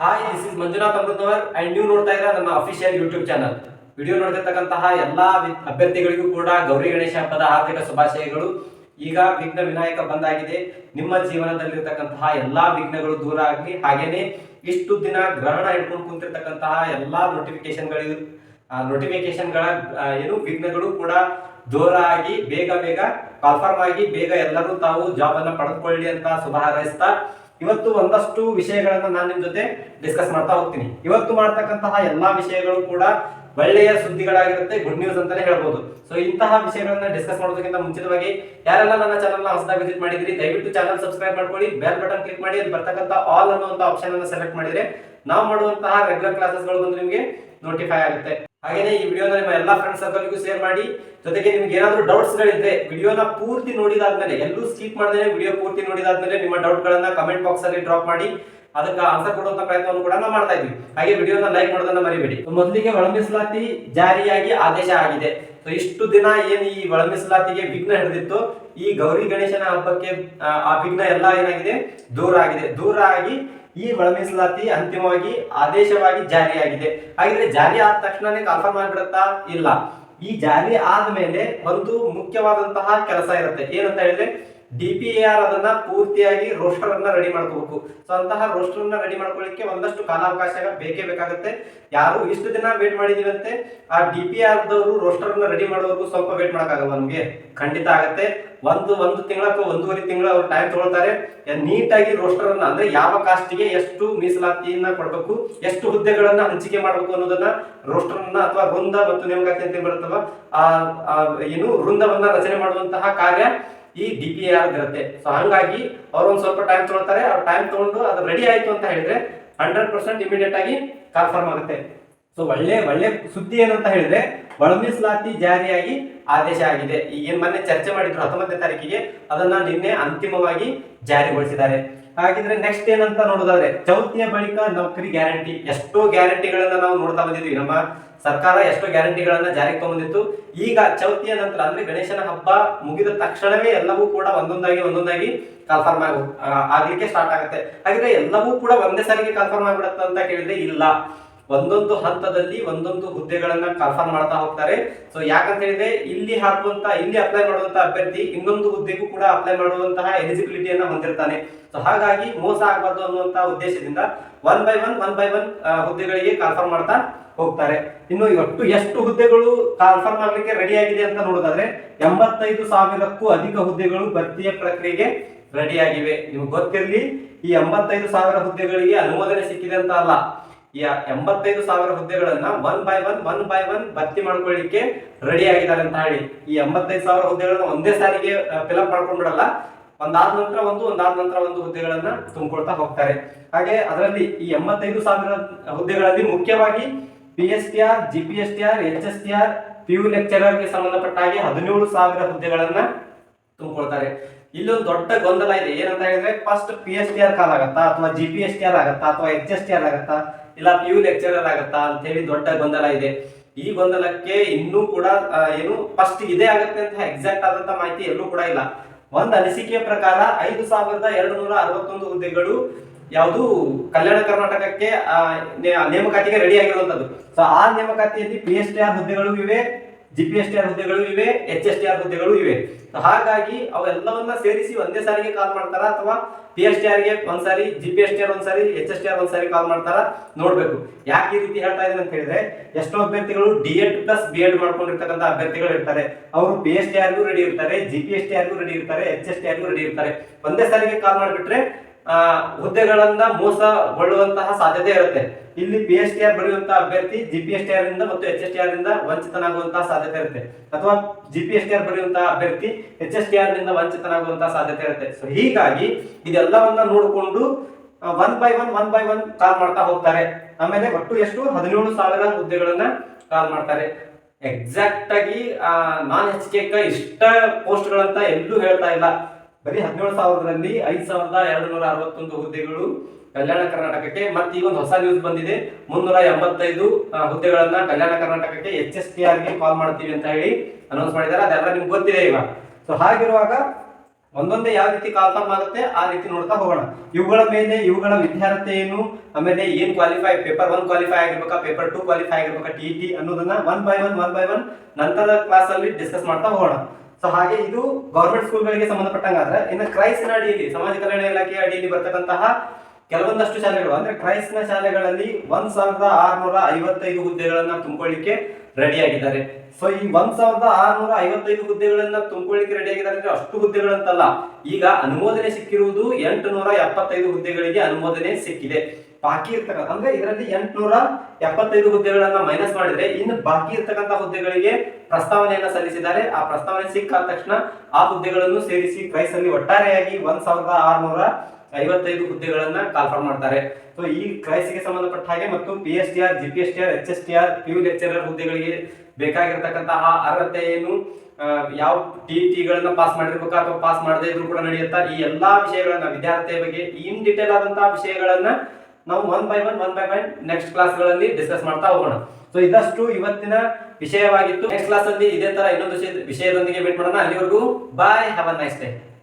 Hi this is Manjunath Amrutavar and ನೀವು ನೋಡ್ತಾ ಇದ್ದೀರಾ ನನ್ನ ಅಫಿಷಿಯಲ್ ಯೂಟ್ಯೂಬ್ ಚಾನಲ್ ವಿಡಿಯೋ ನೋಡ್ತಿರ್ತಕ್ಕಂತಹ ಎಲ್ಲಾ ಅಭ್ಯರ್ಥಿಗಳಿಗೂ ಕೂಡ ಗೌರಿ ಗಣೇಶ ಹಬ್ಬದ ಹಾರ್ದಿಕ ಶುಭಾಶಯಗಳು. ಈಗ ವಿಘ್ನ ವಿನಾಯಕ ಬಂದಾಗಿದೆ. ನಿಮ್ಮ ಜೀವನದಲ್ಲಿರ್ತಕ್ಕಂತಹ ಎಲ್ಲಾ ವಿಘ್ನಗಳು ದೂರ ಆಗಲಿ, ಹಾಗೇನೆ ಇಷ್ಟು ದಿನ ಗ್ರಹಣ ಇಟ್ಕೊಂಡು ಕುಂತಿರ್ತಕ್ಕಂತಹ ಎಲ್ಲಾ ನೋಟಿಫಿಕೇಶನ್ಗಳು ನೋಟಿಫಿಕೇಶನ್ಗಳ ಏನು ವಿಘ್ನಗಳು ಕೂಡ ದೂರ ಆಗಿ, ಬೇಗ ಬೇಗ ಕನ್ಫರ್ಮ್ ಆಗಿ, ಬೇಗ ಎಲ್ಲರೂ ತಾವು ಜಾಬ್ ಅನ್ನ ಪಡೆದುಕೊಳ್ಳಿ ಅಂತ ಶುಭ ಹಾರೈಸ್ತಾ ಇವತ್ತು ಒಂದಷ್ಟು ವಿಷಯಗಳನ್ನ ನಾನು ನಿಮ್ ಜೊತೆ ಡಿಸ್ಕಸ್ ಮಾಡ್ತಾ ಹೋಗ್ತೀನಿ. ಇವತ್ತು ಮಾಡ್ತಕ್ಕಂತಹ ಎಲ್ಲಾ ವಿಷಯಗಳು ಕೂಡ ಒಳ್ಳೆಯ ಸುದ್ದಿಗಳಾಗಿರುತ್ತೆ ಗುಡ್ ನ್ಯೂಸ್ ಅಂತಾನೆ ಹೇಳ್ಬೋದು. ಸೊ ಇಂತಹ ವಿಷಯಗಳನ್ನ ಡಿಸ್ಕಸ್ ಮಾಡೋದಕ್ಕಿಂತ ಮುಂಚಿತವಾಗಿ ಯಾರೆಲ್ಲ ನನ್ನ ಚಾನಲ್ನ ಹೊಸದಾಗಿ ವಿಸಿಟ್ ಮಾಡಿದ್ರಿ, ದಯವಿಟ್ಟು ಚಾನಲ್ ಸಬ್ಸ್ಕ್ರೈಬ್ ಮಾಡ್ಕೊಳ್ಳಿ ಬೆಲ್ ಬಟನ್ ಕ್ಲಿಕ್ ಮಾಡಿ ಅದು ಬರ್ತಕ್ಕಂಥ ಆಲ್ ಅನ್ನುವಂತ ಆಪ್ಷನ್ ಅನ್ನು ಸೆಲೆಕ್ಟ್ ಮಾಡಿದ್ರೆ ನಾವು ಮಾಡುವಂತಹ ರೆಗ್ಯುಲರ್ ಕ್ಲಾಸಸ್ಗಳು ಬಂದು ನಿಮಗೆ ನೋಟಿಫೈ ಆಗುತ್ತೆ. ಹಾಗೇನೆ ಈ ವಿಡಿಯೋನ ನಿಮ್ಮ ಎಲ್ಲಾ ಫ್ರೆಂಡ್ಸ್ ಸರ್ಕಲ್ಗೂ ಶೇರ್ ಮಾಡಿ. ಜೊತೆಗೆ ನಿಮ್ಗೆ ಏನಾದರೂ ಡೌಟ್ಸ್ ಗಳಿದ್ರೆ ವಿಡಿಯೋನ ಪೂರ್ತಿ ನೋಡಿದಾದ್ಮೇಲೆ, ಎಲ್ಲೂ ಸ್ಕಿಪ್ ಮಾಡದೇ ವಿಡಿಯೋ ಪೂರ್ತಿ ನೋಡಿದಾದ್ಮೇಲೆ ನಿಮ್ಮ ಡೌಟ್ಗಳನ್ನು ಕಮೆಂಟ್ ಬಾಕ್ಸ್ ಅಲ್ಲಿ ಡ್ರಾಪ್ ಮಾಡಿ, ಅದಕ್ಕೆ ಆನ್ಸರ್ ಕೊಡುವಂತ ಪ್ರಯತ್ನವನ್ನು ಕೂಡ ನಾವು ಮಾಡ್ತಾ ಇದ್ವಿ. ಹಾಗೆ ವಿಡಿಯೋನ ಲೈಕ್ ಮಾಡೋದನ್ನ ಮರಿಬೇಡಿ. ಮೊದಲಿಗೆ ಒಳ ಜಾರಿಯಾಗಿ ಆದೇಶ ಆಗಿದೆ. ಸೊ ಇಷ್ಟು ದಿನ ಏನು ಈ ಒಳ ಮೀಸಲಾತಿಗೆ ವಿಘ್ನ ಹಿಡಿದಿತ್ತು ಈ ಗೌರಿ ಗಣೇಶನ ಹಬ್ಬಕ್ಕೆ ಆ, ವಿಘ್ನ ಎಲ್ಲ ಏನಾಗಿದೆ? ದೂರ ಆಗಿದೆ. ದೂರ ಆಗಿ ಈ ಒಳ ಮೀಸಲಾತಿ ಅಂತಿಮವಾಗಿ ಆದೇಶವಾಗಿ ಜಾರಿಯಾಗಿದೆ ಹಾಗಿದ್ರೆ ಜಾರಿ ಆದ ತಕ್ಷಣನೇ ಕನ್ಫರ್ಮ್ ಆಗಿಬಿಡುತ್ತಾ ಇಲ್ಲ. ಈ ಜಾರಿ ಆದ್ಮೇಲೆ ಒಂದು ಮುಖ್ಯವಾದಂತಹ ಕೆಲಸ ಇರುತ್ತೆ. ಏನಂತ ಹೇಳಿದ್ರೆ ಡಿ ಪಿ ಆರ್ ಅದನ್ನ ಪೂರ್ತಿಯಾಗಿ ರೋಸ್ಟರ್ ಅನ್ನ ರೆಡಿ ಮಾಡ್ಕೋಬೇಕು. ಸೊ ಅಂತಹ ರೋಸ್ಟರ್ ಅನ್ನ ರೆಡಿ ಮಾಡ್ಕೊಳ್ಳಿಕ್ಕೆ ಒಂದಷ್ಟು ಕಾಲಾವಕಾಶ ಬೇಕೇ ಬೇಕಾಗುತ್ತೆ. ಯಾರು ಇಷ್ಟು ದಿನ ವೇಟ್ ಮಾಡಿದೀವಂತೆ, ಆ ಡಿ ಪಿ ಆರ್ ದವರು ರೋಸ್ಟರ್ ಅನ್ನ ರೆಡಿ ಮಾಡೋವರೆಗೂ ಸ್ವಲ್ಪ ವೇಟ್ ಮಾಡಕ್ಕಾಗಲ್ಲ ನಮಗೆ? ಖಂಡಿತ ಆಗುತ್ತೆ. ಒಂದು ಒಂದು ತಿಂಗಳ ಒಂದೂವರೆ ತಿಂಗಳ ಅವ್ರು ಟೈಮ್ ತಗೊಳ್ತಾರೆ. ನೀಟಾಗಿ ರೋಸ್ಟರ್ ಅನ್ನ, ಅಂದ್ರೆ ಯಾವ ಕಾಸ್ಟಿಗೆ ಎಷ್ಟು ಮೀಸಲಾತಿಯನ್ನ ಕೊಡಬೇಕು, ಎಷ್ಟು ಹುದ್ದೆಗಳನ್ನ ಹಂಚಿಕೆ ಮಾಡಬೇಕು ಅನ್ನೋದನ್ನ ರೋಸ್ಟರ್ ಅನ್ನ ಅಥವಾ ವೃಂದ ಮತ್ತು ನೇಮಕಾತಿ ಅಂತ ಬರುತ್ತಲ್ಲ ಆ, ಏನು ವೃಂದವನ್ನ ರಚನೆ ಮಾಡುವಂತಹ ಕಾರ್ಯ ಈ ಡಿ ಪಿ ಆರ್ ಇರುತ್ತೆ ಸೊ ಹಂಗಾಗಿ ಅವ್ರು ಒಂದು ಸ್ವಲ್ಪ ಟೈಮ್ ತಗೊಳ್ತಾರೆ. ಅವ್ರ ಟೈಮ್ ತಗೊಂಡು ಅದು ರೆಡಿ ಆಯ್ತು ಅಂತ ಹೇಳಿದ್ರೆ ಹಂಡ್ರೆಡ್ ಪರ್ಸೆಂಟ್ ಇಮಿಡಿಯೇಟ್ ಆಗಿ ಕನ್ಫರ್ಮ್ ಆಗುತ್ತೆ. ಸೊ ಒಳ್ಳೆ ಒಳ್ಳೆ ಸುದ್ದಿ ಏನಂತ ಹೇಳಿದ್ರೆ ಒಳಮೀಸಲಾತಿ ಜಾರಿಯಾಗಿ ಆದೇಶ ಆಗಿದೆ. ಈಗೇನ್ ಮೊನ್ನೆ ಚರ್ಚೆ ಮಾಡಿದ್ರು ಹತ್ತೊಂಬತ್ತನೇ ತಾರೀಕಿಗೆ. ಅದನ್ನ ನಿನ್ನೆ ಅಂತಿಮವಾಗಿ ಜಾರಿಗೊಳಿಸಿದ್ದಾರೆ. ಹಾಗಿದ್ರೆ ನೆಕ್ಸ್ಟ್ ಏನಂತ ನೋಡೋದಾದ್ರೆ, ಚೌತಿಯ ಬಳಿಕ ನೌಕರಿ ಗ್ಯಾರಂಟಿ ಎಷ್ಟೋ ಗ್ಯಾರಂಟಿಗಳನ್ನ ನಾವು ನೋಡ್ತಾ ಬಂದಿದ್ವಿ. ನಮ್ಮ ಸರ್ಕಾರ ಎಷ್ಟೋ ಗ್ಯಾರಂಟಿಗಳನ್ನ ಜಾರಿಗೆ ತಗೊಂಡಿತ್ತು. ಈಗ ಚೌತಿಯ ನಂತರ ಅಂದ್ರೆ ಗಣೇಶನ ಹಬ್ಬ ಮುಗಿದ ತಕ್ಷಣವೇ ಎಲ್ಲವೂ ಕೂಡ ಒಂದೊಂದಾಗಿ ಒಂದೊಂದಾಗಿ ಕನ್ಫರ್ಮ್ ಆಗ ಆಗ್ಲಿಕ್ಕೆ ಸ್ಟಾರ್ಟ್ ಆಗುತ್ತೆ. ಹಾಗಿದ್ರೆ ಎಲ್ಲವೂ ಕೂಡ ಒಂದೇ ಸಾರಿಗೆ ಕನ್ಫರ್ಮ್ ಆಗ್ಬಿಡುತ್ತೆ ಅಂತ ಕೇಳಿದ್ರೆ ಇಲ್ಲ. ಒಂದೊಂದು ಹಂತದಲ್ಲಿ ಒಂದೊಂದು ಹುದ್ದೆಗಳನ್ನ ಕನ್ಫರ್ಮ್ ಮಾಡ್ತಾ ಹೋಗ್ತಾರೆ. ಸೊ ಯಾಕಂತ ಹೇಳಿದ್ರೆ ಇಲ್ಲಿ ಹಾಕುವಂತ, ಇಲ್ಲಿ ಅಪ್ಲೈ ಮಾಡುವಂತ ಅಭ್ಯರ್ಥಿ ಇನ್ನೊಂದು ಹುದ್ದೆಗೂ ಕೂಡ ಅಪ್ಲೈ ಮಾಡುವಂತಹ ಎಲಿಜಿಬಿಲಿಟಿಯನ್ನ ಹೊಂದಿರ್ತಾನೆ. ಸೊ ಹಾಗಾಗಿ ಮೋಸ ಆಗಬಾರ್ದು ಅನ್ನುವಂತಹ ಉದ್ದೇಶದಿಂದ one by one one by one ಹುದ್ದೆಗಳಿಗೆ ಕನ್ಫರ್ಮ್ ಮಾಡ್ತಾ ಹೋಗ್ತಾರೆ. ಇನ್ನು ಒಟ್ಟು ಎಷ್ಟು ಹುದ್ದೆಗಳು ಕನ್ಫರ್ಮ್ ಆಗ್ಲಿಕ್ಕೆ ರೆಡಿ ಆಗಿದೆ ಅಂತ ನೋಡೋದಾದ್ರೆ ಎಂಬತ್ತೈದು ಸಾವಿರಕ್ಕೂ ಅಧಿಕ ಹುದ್ದೆಗಳು ಭರ್ತಿಯ ಪ್ರಕ್ರಿಯೆಗೆ ರೆಡಿ ಆಗಿವೆ. ನಿಮ್ಗೆ ಗೊತ್ತಿರಲಿ, ಈ ಎಂಬತ್ತೈದು ಸಾವಿರ ಹುದ್ದೆಗಳಿಗೆ ಅನುಮೋದನೆ ಸಿಕ್ಕಿದೆ ಅಂತ ಅಲ್ಲ. ಈ ಎಂಬತ್ತೈದು ಸಾವಿರ ಹುದ್ದೆಗಳನ್ನ one by one one by one ಭರ್ತಿ ಮಾಡ್ಕೊಳ್ಳಿಕ್ಕೆ ರೆಡಿ ಆಗಿದ್ದಾರೆ ಅಂತ ಹೇಳಿ. ಈ ಎಂಬತ್ತೈದು ಸಾವಿರ ಹುದ್ದೆಗಳನ್ನ ಒಂದೇ ಸಾರಿಗೆ ಫಿಲಪ್ ಮಾಡ್ಕೊಂಡ್ಬಿಡಲ್ಲ ಒಂದಾದ ನಂತರ ಒಂದು, ಒಂದಾದ ನಂತರ ಒಂದು ಹುದ್ದೆಗಳನ್ನ ತುಂಬಿಕೊಳ್ತಾ ಹೋಗ್ತಾರೆ. ಹಾಗೆ ಅದರಲ್ಲಿ ಈ ಎಂಬತ್ತೈದು ಸಾವಿರ ಹುದ್ದೆಗಳಲ್ಲಿ ಮುಖ್ಯವಾಗಿ P S T R G P S T R H S T R P U ಲೆಕ್ಚರರ್ಗೆ ಸಂಬಂಧಪಟ್ಟ ಹಾಗೆ ಹದಿನೇಳು ಸಾವಿರ ಹುದ್ದೆಗಳನ್ನ ತುಂಬಿಕೊಳ್ತಾರೆ. ಇಲ್ಲೊಂದು ದೊಡ್ಡ ಗೊಂದಲ ಇದೆ. ಏನಂತ ಹೇಳಿದ್ರೆ first P S T R call ಆಗತ್ತಾ? ಅಥವಾ G P S T R ಆಗತ್ತಾ? ಅಥವಾ ಎಚ್ ಎಸ್ ಟಿ ಆರ್ ಆಗತ್ತಾ? ಇಲ್ಲ ಪಿ ಯು ಲೆಕ್ಚರರ್ ಆಗತ್ತಾ ಅಂತ ಹೇಳಿ ದೊಡ್ಡ ಗೊಂದಲ ಇದೆ. ಈ ಗೊಂದಲಕ್ಕೆ ಇನ್ನೂ ಕೂಡ ಏನು ಫಸ್ಟ್ ಇದೇ ಆಗತ್ತೆ ಅಂತ ಎಕ್ಸಾಕ್ಟ್ ಆದಂತ ಮಾಹಿತಿ ಎಲ್ಲೂ ಕೂಡ ಇಲ್ಲ. ಒಂದ್ ಅನಿಸಿಕೆಯ ಪ್ರಕಾರ ಐದು ಸಾವಿರದ ಎರಡು ನೂರ ಅರವತ್ತೊಂದು ಹುದ್ದೆಗಳು ಯಾವುದು ಕಲ್ಯಾಣ ಕರ್ನಾಟಕಕ್ಕೆ ನೇಮಕಾತಿಗೆ ರೆಡಿ ಆಗಿರುವಂತದ್ದು. ಸೊ ಆ ನೇಮಕಾತಿಯಲ್ಲಿ ಪಿ ಎಚ್ ಡಿ ಆರ್ ಹುದ್ದೆಗಳು ಇವೆ. G P S T R ಹುದ್ದೆಗಳು ಇವೆ ಎಚ್ ಎಸ್ ಟಿ ಆರ್ ಹುದ್ದೆಗಳು ಇವೆ. ಹಾಗಾಗಿ ಅವೆಲ್ಲವನ್ನ ಸೇರಿಸಿ ಒಂದೇ ಸಾರಿಗೆ ಕಾಲ್ ಮಾಡ್ತಾರಾ ಅಥವಾ ಪಿ ಎಸ್ ಟಿ ಆರ್ಗೆ ಒಂದ್ಸಾರಿ G P S T R ಒಂದ್ಸಾರಿ ಎಚ್ ಎಸ್ ಟಿ ಆರ್ ಒಂದ್ಸಾರಿ ಕಾಲ್ ಮಾಡ್ತಾರ ನೋಡ್ಬೇಕು. ಯಾಕೆ ಈ ರೀತಿ ಹೇಳ್ತಾ ಇದ್ದೀನಿ ಅಂತ ಹೇಳಿದ್ರೆ, ಎಷ್ಟೋ ಅಭ್ಯರ್ಥಿಗಳು D Ed plus B Ed ಮಾಡ್ಕೊಂಡಿರ್ತಕ್ಕಂಥ ಅಭ್ಯರ್ಥಿಗಳು ಇರ್ತಾರೆ. ಅವರು ಪಿ ಎಸ್ ಟಿ ಆರ್ಗೂ ರೆಡಿ ಇರ್ತಾರೆ ಜಿ ಪಿ ಎಸ್ ಟಿ ಆರ್ಗೂ ರೆಡಿ ಇರ್ತಾರೆ ಎಚ್ ಎಸ್ ಟಿ ಆರ್ಗೂ ರೆಡಿ ಇರ್ತಾರೆ. ಒಂದೇ ಸಾರಿಗೆ ಕಾಲ್ ಮಾಡಿಬಿಟ್ರೆ ಹುದ್ದೆಗಳನ್ನ ಮೋಸಗೊಳ್ಳುವಂತಹ ಸಾಧ್ಯತೆ ಇರುತ್ತೆ. ಇಲ್ಲಿ ಪಿ ಎಚ್ ಟಿ ಆರ್ ಬರೆಯುವಂತಹ ಅಭ್ಯರ್ಥಿ G P S T R ಇಂದ ಮತ್ತು ಎಚ್ ಎಸ್ ಟಿ ಆರ್ ಇಂದ ವಂಚಿತನಾಗುವಂತಹ ಸಾಧ್ಯತೆ ಇರುತ್ತೆ. ಅಥವಾ G P S T R ಬರೆಯುವಂತಹ ಅಭ್ಯರ್ಥಿ ಎಚ್ ಎಸ್ ಟಿ ಆರ್ನಿಂದ ವಂಚಿತನಾಗುವಂತಹ ಸಾಧ್ಯತೆ ಇರುತ್ತೆ. ಸೊ ಹೀಗಾಗಿ ಇದೆಲ್ಲವನ್ನ ನೋಡಿಕೊಂಡು one by one one by one call ಮಾಡ್ತಾ ಹೋಗ್ತಾರೆ. ಆಮೇಲೆ ಒಟ್ಟು ಎಷ್ಟು? ಹದಿನೇಳು ಸಾವಿರ ಹುದ್ದೆಗಳನ್ನ ಕಾಲ್ ಮಾಡ್ತಾರೆ. ಎಕ್ಸಾಕ್ಟ್ ಆಗಿ ನಾನ್ ಎಚ್ ಕೆ ಇಷ್ಟ ಪೋಸ್ಟ್ ಗಳಂತ ಎಲ್ಲೂ ಹೇಳ್ತಾ ಇಲ್ಲ. ಬರೀ ಹದಿನೇಳು ಸಾವಿರದಲ್ಲಿ ಐದ್ ಸಾವಿರದ ಎರಡು ನೂರ ಅರವತ್ತೊಂದು ಹುದ್ದೆಗಳು ಕಲ್ಯಾಣ ಕರ್ನಾಟಕಕ್ಕೆ ಮತ್ತೆ ಈಗ ಒಂದು ಹೊಸ ನ್ಯೂಸ್ ಬಂದಿದೆ. ಮುನ್ನೂರ ಎಂಬತ್ತೈದು ಹುದ್ದೆಗಳನ್ನ ಕಲ್ಯಾಣ ಕರ್ನಾಟಕಕ್ಕೆ ಎಚ್ ಎಸ್ ಟಿ ಆರ್ಗೆ ಕಾಲ್ ಮಾಡ್ತೀವಿ ಅಂತ ಹೇಳಿ ಅನೌನ್ಸ್ ಮಾಡಿದ್ದಾರೆ. ಅದೆಲ್ಲ ನಿಮ್ಗೆ ಗೊತ್ತಿದೆ ಈಗ. ಸೊ ಹಾಗಿರುವಾಗ ಒಂದೊಂದೇ ಯಾವ ರೀತಿ ಕಾಲ್ಫಾರ್ಮ್ ಆಗುತ್ತೆ, ಆ ರೀತಿ ನೋಡ್ತಾ ಹೋಗೋಣ. ಇವುಗಳ ಮೇಲೆ ಇವುಗಳ ವಿದ್ಯಾರ್ಥಿ ಏನು, ಆಮೇಲೆ ಏನ್ ಕ್ವಾಲಿಫೈ ಪೇಪರ್ ಒನ್ ಕ್ವಾಲಿಫೈ ಆಗಿರ್ಬೇಕಾ ಪೇಪರ್ ಟೂ ಕ್ವಾಲಿಫೈ ಆಗಿರ್ಬೇಕಾ ಟಿ ಟಿ ಅನ್ನೋದನ್ನ one by one one by one ನಂತರದ ಕ್ಲಾಸ್ ಅಲ್ಲಿ ಡಿಸ್ಕಸ್ ಮಾಡ್ತಾ ಹೋಗೋಣ. ಸೊ ಹಾಗೆ ಇದು ಗೌರ್ಮೆಂಟ್ ಸ್ಕೂಲ್ಗಳಿಗೆ ಸಂಬಂಧಪಟ್ಟಂಗಾದ್ರೆ, ಇನ್ನು ಕ್ರೈಸ್ನ ಅಡಿಯಲ್ಲಿ, ಸಮಾಜ ಕಲ್ಯಾಣ ಇಲಾಖೆಯ ಅಡಿಯಲ್ಲಿ ಬರ್ತಕ್ಕಂತಹ ಕೆಲವೊಂದಷ್ಟು ಶಾಲೆಗಳು, ಅಂದ್ರೆ ಕ್ರೈಸ್ನ ಶಾಲೆಗಳಲ್ಲಿ ಒಂದ್ ಸಾವಿರದ ಆರ್ನೂರ ಐವತ್ತೈದು ಹುದ್ದೆಗಳನ್ನ ತುಂಬಿಕೊಳ್ಳಿಕ್ಕೆ ರೆಡಿ ಆಗಿದ್ದಾರೆ. ಸೊ ಈ ಒಂದ್ ಸಾವಿರದ ಆರ್ನೂರ ಐವತ್ತೈದು ಹುದ್ದೆಗಳನ್ನ ತುಂಬಿಕೊಳ್ಳಿಕ್ಕೆ ರೆಡಿ ಆಗಿದ್ದಾರೆ ಅಂದ್ರೆ ಅಷ್ಟು ಹುದ್ದೆಗಳಂತಲ್ಲ. ಈಗ ಅನುಮೋದನೆ ಸಿಕ್ಕಿರುವುದು ಎಂಟುನೂರ ಎಪ್ಪತ್ತೈದು ಹುದ್ದೆಗಳಿಗೆ ಅನುಮೋದನೆ ಸಿಕ್ಕಿದೆ. ಬಾಕಿ ಇರ್ತಕ್ಕಂಥ ಅಂದ್ರೆ ಇದರಲ್ಲಿ ಎಂಟುನೂರ ಎಪ್ಪತ್ತೈದು ಹುದ್ದೆಗಳನ್ನ ಮೈನಸ್ ಮಾಡಿದ್ರೆ ಇನ್ನು ಬಾಕಿ ಇರ್ತಕ್ಕಂಥ ಹುದ್ದೆಗಳಿಗೆ ಪ್ರಸ್ತಾವನೆಯನ್ನ ಸಲ್ಲಿಸಿದ್ದಾರೆ. ಆ ಪ್ರಸ್ತಾವನೆ ಸಿಕ್ಕಾದ ತಕ್ಷಣ ಆ ಹುದ್ದೆಗಳನ್ನು ಸೇರಿಸಿ ಕ್ರೈಸ್ ಅಲ್ಲಿ ಒಟ್ಟಾರೆಯಾಗಿ ಒಂದ್ ಸಾವಿರದ ಆರ್ನೂರ ಐವತ್ತೈದು ಹುದ್ದೆಗಳನ್ನ ಕಾಲ್ಫರ್ ಮಾಡ್ತಾರೆ. ಸೊ ಈ ಕ್ರೈಸ್ಗೆ ಸಂಬಂಧಪಟ್ಟ ಹಾಗೆ ಮತ್ತು P S T R G P S T R H S T R U lecturer ಹುದ್ದೆಗಳಿಗೆ ಬೇಕಾಗಿರ್ತಕ್ಕಂತಹ ಅರ್ಹತೆ ಏನು ಯಾವ ಟಿ ಟಿಗಳನ್ನ ಪಾಸ್ ಮಾಡಿರ್ಬೇಕು ಅಥವಾ ಪಾಸ್ ಮಾಡದೇ ಇದ್ರು ಕೂಡ ನಡೆಯುತ್ತಾ? ಈ ಎಲ್ಲಾ ವಿಷಯಗಳನ್ನ ವಿದ್ಯಾರ್ಥಿಯ ಬಗ್ಗೆ ಇನ್ ಡಿಟೇಲ್ ಆದಂತಹ ವಿಷಯಗಳನ್ನ ನಾವು one by one one by one next ಕ್ಲಾಸ್ಗಳಲ್ಲಿ discuss ಮಾಡ್ತಾ ಹೋಗೋಣ. ಸೊ ಇದಷ್ಟು ಇವತ್ತಿನ ವಿಷಯವಾಗಿತ್ತು. ನೆಕ್ಸ್ಟ್ ಕ್ಲಾಸ್ ಅಲ್ಲಿ ಇದೇ ತರ ಇನ್ನೊಂದು ವಿಷಯ- ವಿಷಯದೊಂದಿಗೆ ಭೇಟಿ ಮಾಡೋಣ. ಅಲ್ಲಿವರೆಗೂ bye have a nice day